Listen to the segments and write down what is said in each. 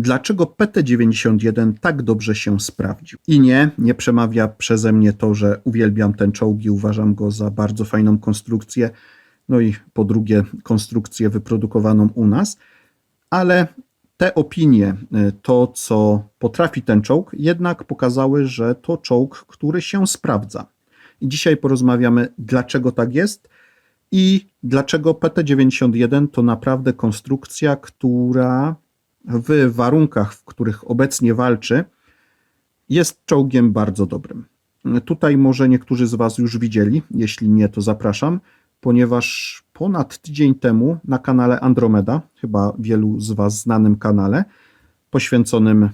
dlaczego PT-91 tak dobrze się sprawdził. I nie, nie przemawia przeze mnie to, że uwielbiam ten czołg i uważam go za bardzo fajną konstrukcję, no i po drugie konstrukcję wyprodukowaną u nas, ale te opinie, y, to co potrafi ten czołg, jednak pokazały, że to czołg, który się sprawdza. I dzisiaj porozmawiamy, dlaczego tak jest i dlaczego PT-91 to naprawdę konstrukcja, która w warunkach, w których obecnie walczy, jest czołgiem bardzo dobrym. Tutaj może niektórzy z Was już widzieli, jeśli nie, to zapraszam, ponieważ ponad tydzień temu na kanale Andromeda, chyba wielu z Was znanym kanale, poświęconym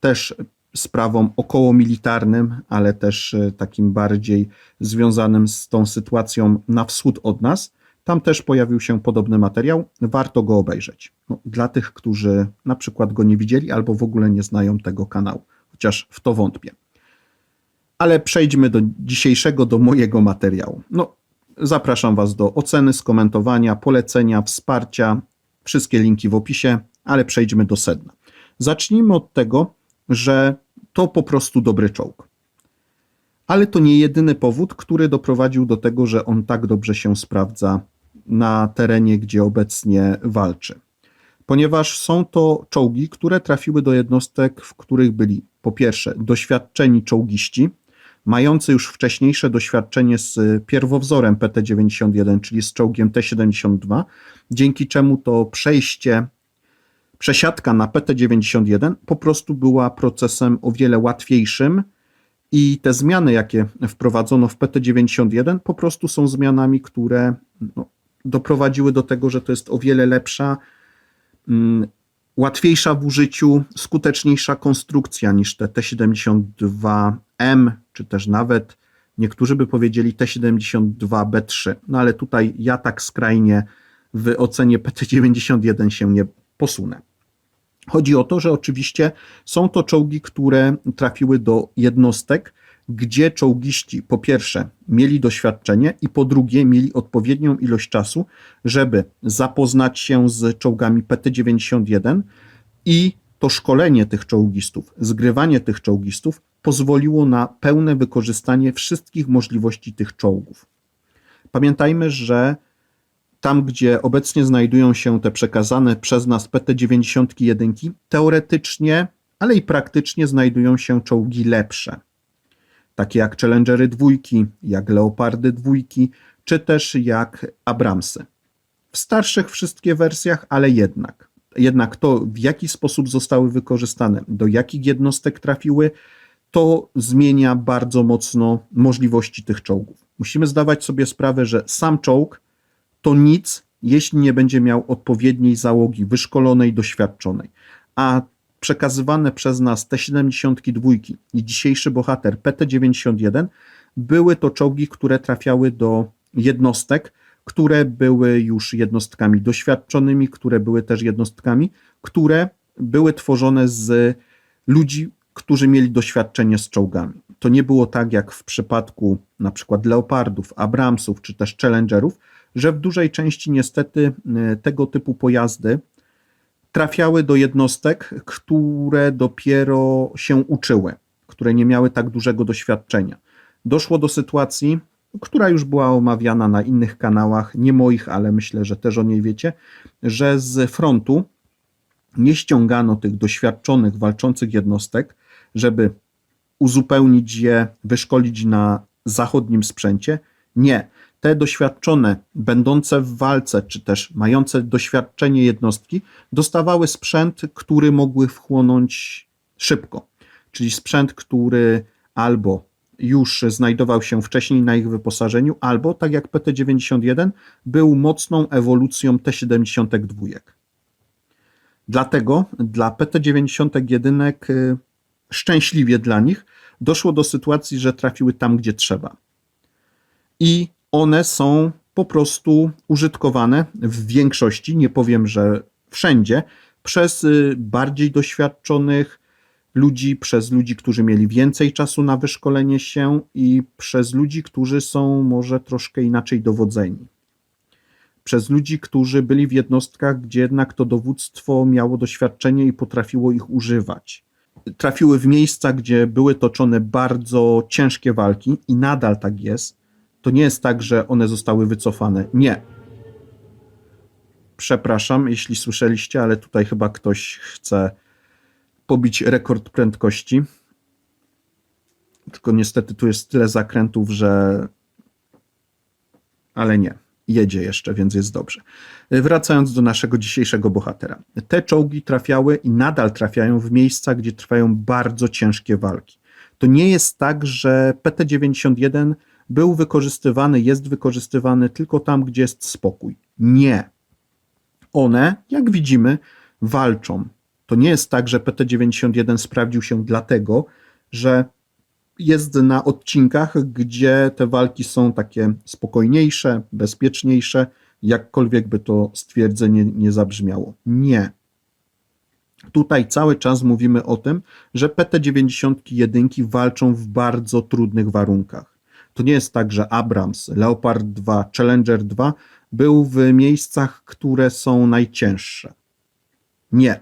też sprawom okołomilitarnym, ale też e, takim bardziej związanym z tą sytuacją na wschód od nas. Tam też pojawił się podobny materiał. Warto go obejrzeć. No, dla tych, którzy na przykład go nie widzieli albo w ogóle nie znają tego kanału, chociaż w to wątpię. Ale przejdźmy do dzisiejszego, do mojego materiału. No, zapraszam Was do oceny, skomentowania, polecenia, wsparcia. Wszystkie linki w opisie, ale przejdźmy do sedna. Zacznijmy od tego, że to po prostu dobry czołg. Ale to nie jedyny powód, który doprowadził do tego, że on tak dobrze się sprawdza na terenie, gdzie obecnie walczy. Ponieważ są to czołgi, które trafiły do jednostek, w których byli po pierwsze doświadczeni czołgiści, mający już wcześniejsze doświadczenie z pierwowzorem PT-91, czyli z czołgiem T-72, dzięki czemu to przejście przesiadka na PT91 po prostu była procesem o wiele łatwiejszym i te zmiany, jakie wprowadzono w PT91, po prostu są zmianami, które no, doprowadziły do tego, że to jest o wiele lepsza, mm, łatwiejsza w użyciu, skuteczniejsza konstrukcja niż te T72M, czy też nawet niektórzy by powiedzieli T72B3. No ale tutaj ja tak skrajnie w ocenie PT91 się nie posunę. Chodzi o to, że oczywiście są to czołgi, które trafiły do jednostek, gdzie czołgiści po pierwsze mieli doświadczenie i po drugie mieli odpowiednią ilość czasu, żeby zapoznać się z czołgami PT-91 i to szkolenie tych czołgistów, zgrywanie tych czołgistów pozwoliło na pełne wykorzystanie wszystkich możliwości tych czołgów. Pamiętajmy, że tam gdzie obecnie znajdują się te przekazane przez nas PT-91, teoretycznie, ale i praktycznie znajdują się czołgi lepsze. Takie jak Challengery dwójki, jak Leopardy dwójki, czy też jak Abramsy. W starszych wszystkie wersjach, ale jednak. Jednak to, w jaki sposób zostały wykorzystane, do jakich jednostek trafiły, to zmienia bardzo mocno możliwości tych czołgów. Musimy zdawać sobie sprawę, że sam czołg to nic, jeśli nie będzie miał odpowiedniej załogi, wyszkolonej, doświadczonej. A przekazywane przez nas T-72 i dzisiejszy bohater PT-91 były to czołgi, które trafiały do jednostek, które były już jednostkami doświadczonymi, które były też jednostkami, które były tworzone z ludzi, którzy mieli doświadczenie z czołgami. To nie było tak jak w przypadku na przykład Leopardów, Abramsów czy też Challengerów, że w dużej części niestety e, tego typu pojazdy trafiały do jednostek, które dopiero się uczyły, które nie miały tak dużego doświadczenia. Doszło do sytuacji, która już była omawiana na innych kanałach, nie moich, ale myślę, że też o niej wiecie, że z frontu nie ściągano tych doświadczonych, walczących jednostek, żeby uzupełnić je, wyszkolić na zachodnim sprzęcie. Nie te doświadczone, będące w walce, czy też mające doświadczenie jednostki, dostawały sprzęt, który mogły wchłonąć szybko. Czyli sprzęt, który albo już znajdował się wcześniej na ich wyposażeniu, albo tak jak PT-91 był mocną ewolucją T-72. Dlatego dla PT-91 y, szczęśliwie dla nich doszło do sytuacji, że trafiły tam, gdzie trzeba. I one są po prostu użytkowane w większości, nie powiem, że wszędzie, przez y, bardziej doświadczonych ludzi, przez ludzi, którzy mieli więcej czasu na wyszkolenie się i przez ludzi, którzy są może troszkę inaczej dowodzeni. przez ludzi, którzy byli w jednostkach, gdzie jednak to dowództwo miało doświadczenie i potrafiło ich używać. Trafiły w miejsca, gdzie były toczone bardzo ciężkie walki i nadal tak jest. To nie jest tak, że one zostały wycofane. Nie. Przepraszam, jeśli słyszeliście, ale tutaj chyba ktoś chce pobić rekord prędkości. Tylko niestety tu jest tyle zakrętów, że. Ale nie. Jedzie jeszcze, więc jest dobrze. Wracając do naszego dzisiejszego bohatera. Te czołgi trafiały i nadal trafiają w miejsca, gdzie trwają bardzo ciężkie walki. To nie jest tak, że PT-91 był wykorzystywany, jest wykorzystywany tylko tam, gdzie jest spokój. Nie. One, jak widzimy, walczą. To nie jest tak, że PT-91 sprawdził się dlatego, że jest na odcinkach, gdzie te walki są takie spokojniejsze, bezpieczniejsze, jakkolwiek by to stwierdzenie nie zabrzmiało. Nie. Tutaj cały czas mówimy o tym, że PT-91 walczą w bardzo trudnych warunkach. To nie jest tak, że Abrams, Leopard 2, Challenger 2 był w miejscach, które są najcięższe. Nie.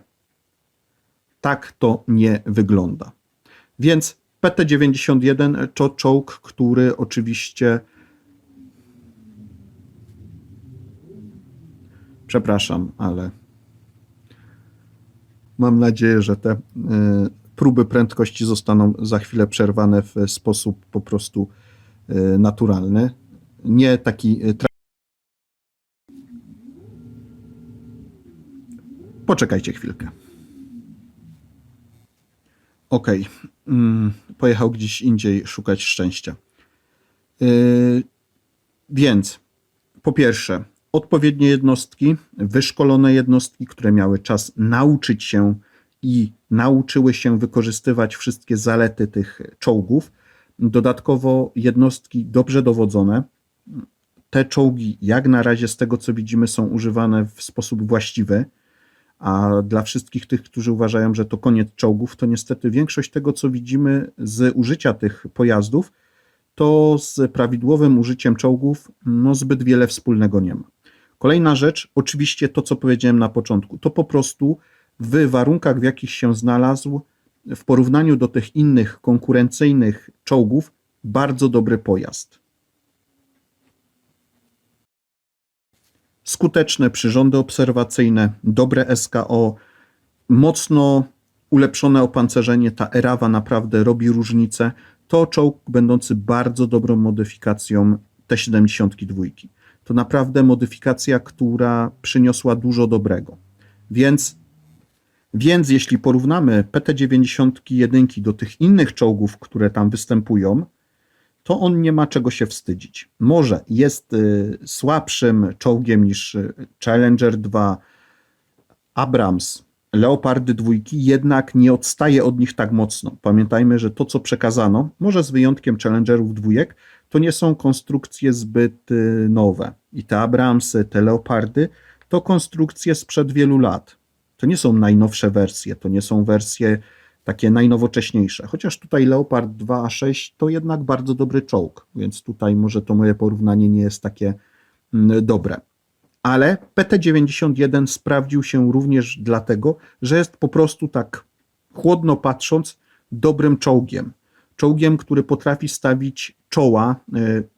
Tak to nie wygląda. Więc PT-91 to czołg, który oczywiście. Przepraszam, ale mam nadzieję, że te y, próby prędkości zostaną za chwilę przerwane w sposób po prostu naturalny. Nie taki. y, Poczekajcie chwilkę. Okej. Mm, pojechał gdzieś indziej szukać szczęścia. Yy, więc po pierwsze, odpowiednie jednostki, wyszkolone jednostki, które miały czas nauczyć się i nauczyły się wykorzystywać wszystkie zalety tych czołgów. Dodatkowo jednostki dobrze dowodzone. Te czołgi, jak na razie, z tego co widzimy, są używane w sposób właściwy. A dla wszystkich tych, którzy uważają, że to koniec czołgów, to niestety większość tego, co widzimy z użycia tych pojazdów, to z prawidłowym użyciem czołgów no, zbyt wiele wspólnego nie ma. Kolejna rzecz, oczywiście to, co powiedziałem na początku, to po prostu w warunkach, w jakich się znalazł, w porównaniu do tych innych konkurencyjnych czołgów, bardzo dobry pojazd. skuteczne przyrządy obserwacyjne, dobre SKO, mocno ulepszone opancerzenie, ta Erawa naprawdę robi różnicę. To czołg będący bardzo dobrą modyfikacją T-72. To naprawdę modyfikacja, która przyniosła dużo dobrego. Więc, więc jeśli porównamy PT-91 do tych innych czołgów, które tam występują, to on nie ma czego się wstydzić. Może jest y, słabszym czołgiem niż y, Challenger 2, Abrams, Leopardy dwójki, jednak nie odstaje od nich tak mocno. Pamiętajmy, że to, co przekazano, może z wyjątkiem Challengerów dwójek, to nie są konstrukcje zbyt y, nowe. I te Abramsy, te Leopardy, to konstrukcje sprzed wielu lat. To nie są najnowsze wersje, to nie są wersje takie najnowocześniejsze. Chociaż tutaj Leopard 2A6 to jednak bardzo dobry czołg, więc tutaj może to moje porównanie nie jest takie mm, dobre. Ale PT-91 sprawdził się również dlatego, że jest po prostu tak chłodno patrząc dobrym czołgiem. Czołgiem, który potrafi stawić czoła y,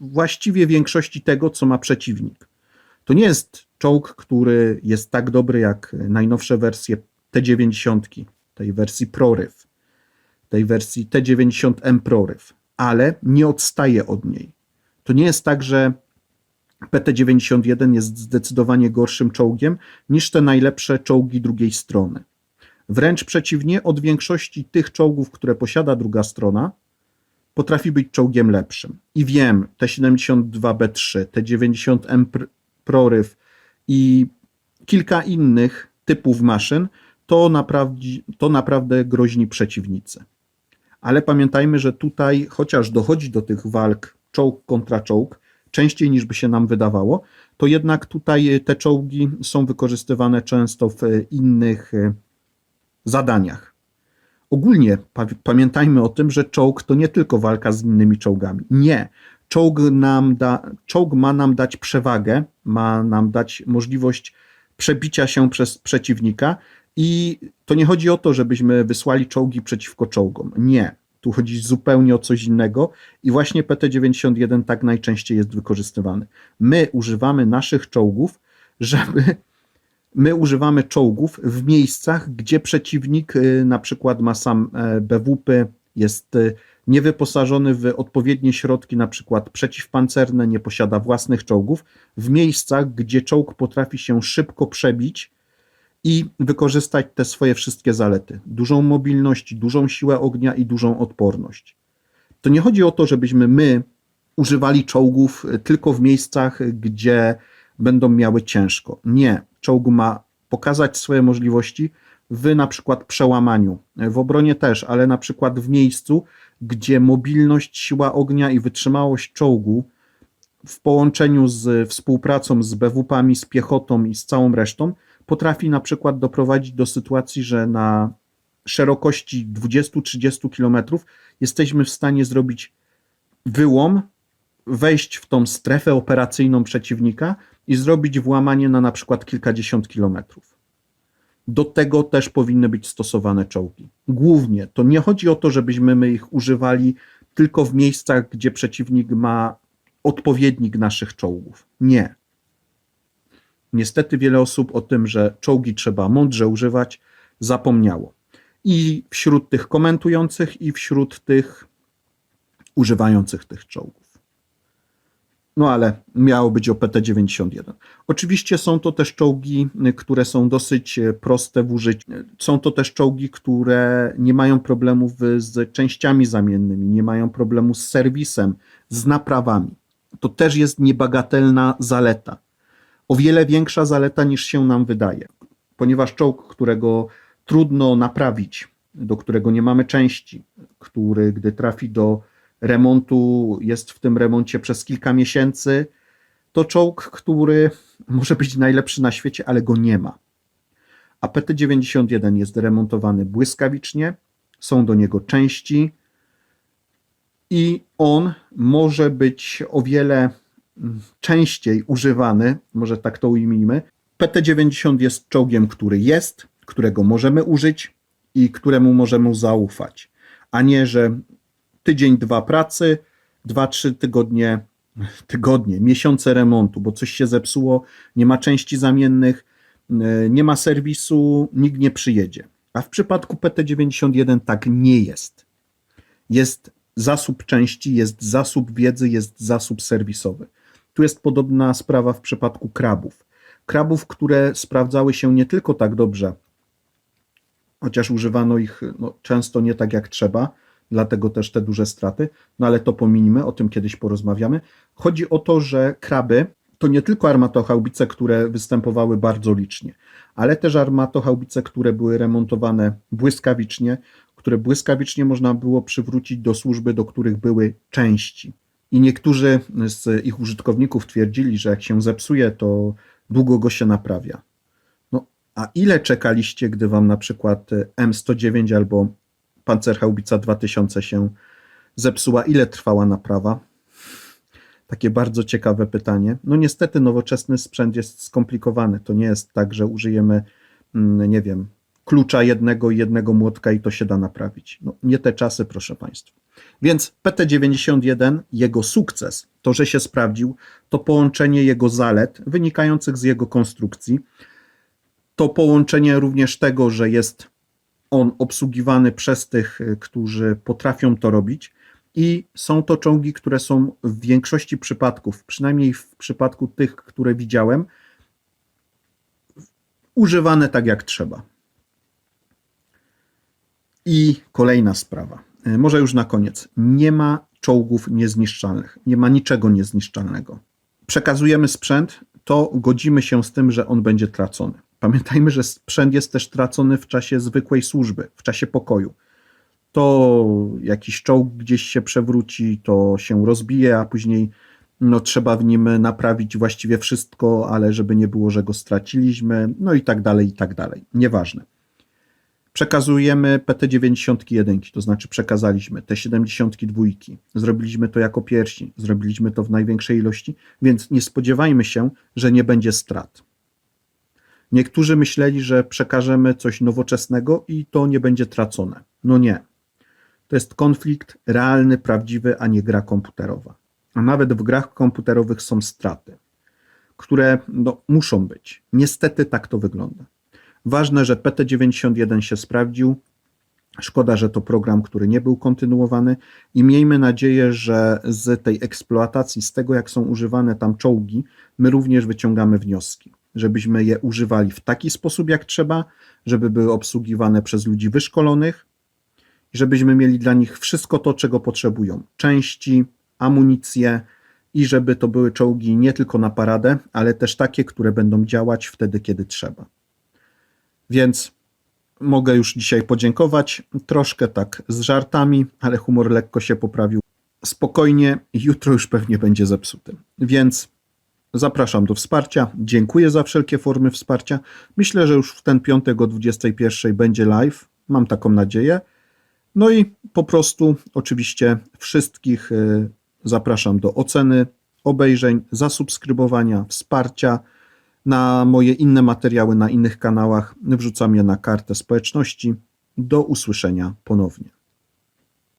właściwie większości tego, co ma przeciwnik. To nie jest czołg, który jest tak dobry jak najnowsze wersje T-90, tej wersji ProRyw, tej wersji T90M ProRyw, ale nie odstaje od niej. To nie jest tak, że PT91 jest zdecydowanie gorszym czołgiem niż te najlepsze czołgi drugiej strony. Wręcz przeciwnie, od większości tych czołgów, które posiada druga strona, potrafi być czołgiem lepszym. I wiem, T72B3, T90M Pr- ProRyw i kilka innych typów maszyn to, naprawdę, to naprawdę groźni przeciwnicy. Ale pamiętajmy, że tutaj, chociaż dochodzi do tych walk czołg kontra czołg, częściej niż by się nam wydawało, to jednak tutaj te czołgi są wykorzystywane często w innych e, zadaniach. Ogólnie pa- pamiętajmy o tym, że czołg to nie tylko walka z innymi czołgami. Nie. Czołg, nam da, czołg ma nam dać przewagę, ma nam dać możliwość przebicia się przez przeciwnika i to nie chodzi o to, żebyśmy wysłali czołgi przeciwko czołgom. Nie. Tu chodzi zupełnie o coś innego i właśnie PT-91 tak najczęściej jest wykorzystywany. My używamy naszych czołgów, żeby my używamy czołgów w miejscach, gdzie przeciwnik y, na przykład ma sam e, BWP, jest y, niewyposażony w odpowiednie środki, na przykład przeciwpancerne, nie posiada własnych czołgów, w miejscach, gdzie czołg potrafi się szybko przebić i wykorzystać te swoje wszystkie zalety: dużą mobilność, dużą siłę ognia i dużą odporność. To nie chodzi o to, żebyśmy my używali czołgów tylko w miejscach, gdzie będą miały ciężko. Nie, czołg ma pokazać swoje możliwości w na przykład przełamaniu, w obronie też, ale na przykład w miejscu, gdzie mobilność, siła ognia i wytrzymałość czołgu w połączeniu z współpracą z BWP-ami, z piechotą i z całą resztą potrafi na przykład doprowadzić do sytuacji, że na szerokości 20-30 km jesteśmy w stanie zrobić wyłom, wejść w tą strefę operacyjną przeciwnika i zrobić włamanie na na przykład kilkadziesiąt kilometrów. Do tego też powinny być stosowane czołgi. Głównie to nie chodzi o to, żebyśmy my ich używali tylko w miejscach, gdzie przeciwnik ma odpowiednik naszych czołgów. Nie. Niestety wiele osób o tym, że czołgi trzeba mądrze używać, zapomniało. I wśród tych komentujących, i wśród tych używających tych czołgów. No ale miało być o PT-91. Oczywiście są to też czołgi, które są dosyć proste w użyciu. Są to też czołgi, które nie mają problemów z częściami zamiennymi, nie mają problemu z serwisem, z naprawami. To też jest niebagatelna zaleta o wiele większa zaleta niż się nam wydaje, ponieważ czołg, którego trudno naprawić, do którego nie mamy części, który gdy trafi do remontu, jest w tym remoncie przez kilka miesięcy, to czołg, który może być najlepszy na świecie, ale go nie ma. A PT-91 jest remontowany błyskawicznie, są do niego części i on może być o wiele częściej używany, może tak to ujmijmy. PT-90 jest czołgiem, który jest, którego możemy użyć i któremu możemy zaufać, a nie, że tydzień, dwa pracy, dwa, trzy tygodnie, tygodnie, miesiące remontu, bo coś się zepsuło, nie ma części zamiennych, nie ma serwisu, nikt nie przyjedzie. A w przypadku PT-91 tak nie jest. Jest zasób części, jest zasób wiedzy, jest zasób serwisowy. Tu jest podobna sprawa w przypadku krabów. Krabów, które sprawdzały się nie tylko tak dobrze, chociaż używano ich no, często nie tak jak trzeba, dlatego też te duże straty, no ale to pominimy, o tym kiedyś porozmawiamy. Chodzi o to, że kraby to nie tylko armatochałbice, które występowały bardzo licznie, ale też armatochałbice, które były remontowane błyskawicznie, które błyskawicznie można było przywrócić do służby, do których były części. I niektórzy z ich użytkowników twierdzili, że jak się zepsuje, to długo go się naprawia. No, a ile czekaliście, gdy wam na przykład M109 albo Panzerhaubica 2000 się zepsuła? Ile trwała naprawa? Takie bardzo ciekawe pytanie. No niestety nowoczesny sprzęt jest skomplikowany. To nie jest tak, że użyjemy, mm, nie wiem, klucza jednego i jednego młotka i to się da naprawić. No, nie te czasy, proszę Państwa. Więc PT91, jego sukces, to, że się sprawdził, to połączenie jego zalet wynikających z jego konstrukcji, to połączenie również tego, że jest on obsługiwany przez tych, którzy potrafią to robić, i są to czołgi, które są w większości przypadków, przynajmniej w przypadku tych, które widziałem, używane tak jak trzeba. I kolejna sprawa. E, może już na koniec. Nie ma czołgów niezniszczalnych. Nie ma niczego niezniszczalnego. Przekazujemy sprzęt, to godzimy się z tym, że on będzie tracony. Pamiętajmy, że sprzęt jest też tracony w czasie zwykłej służby, w czasie pokoju. To jakiś czołg gdzieś się przewróci, to się rozbije, a później no, trzeba w nim naprawić właściwie wszystko, ale żeby nie było, że go straciliśmy, no i tak dalej, i tak dalej. Nieważne. Przekazujemy PT91, to znaczy przekazaliśmy te 72. Zrobiliśmy to jako pierwsi, zrobiliśmy to w największej ilości, więc nie spodziewajmy się, że nie będzie strat. Niektórzy myśleli, że przekażemy coś nowoczesnego i to nie będzie tracone. No nie. To jest konflikt realny, prawdziwy, a nie gra komputerowa. A nawet w grach komputerowych są straty, które no, muszą być. Niestety tak to wygląda. Ważne, że PT91 się sprawdził. Szkoda, że to program, który nie był kontynuowany i miejmy nadzieję, że z tej eksploatacji, z tego jak są używane tam czołgi, my również wyciągamy wnioski, żebyśmy je używali w taki sposób jak trzeba, żeby były obsługiwane przez ludzi wyszkolonych i żebyśmy mieli dla nich wszystko to, czego potrzebują: części, amunicję i żeby to były czołgi nie tylko na paradę, ale też takie, które będą działać wtedy, kiedy trzeba. Więc mogę już dzisiaj podziękować. Troszkę tak z żartami, ale humor lekko się poprawił. Spokojnie, jutro już pewnie będzie zepsuty. Więc zapraszam do wsparcia. Dziękuję za wszelkie formy wsparcia. Myślę, że już w ten piątek o 21 będzie live. Mam taką nadzieję. No i po prostu oczywiście wszystkich y, zapraszam do oceny, obejrzeń, zasubskrybowania, wsparcia na moje inne materiały na innych kanałach. Wrzucam je na kartę społeczności. Do usłyszenia ponownie.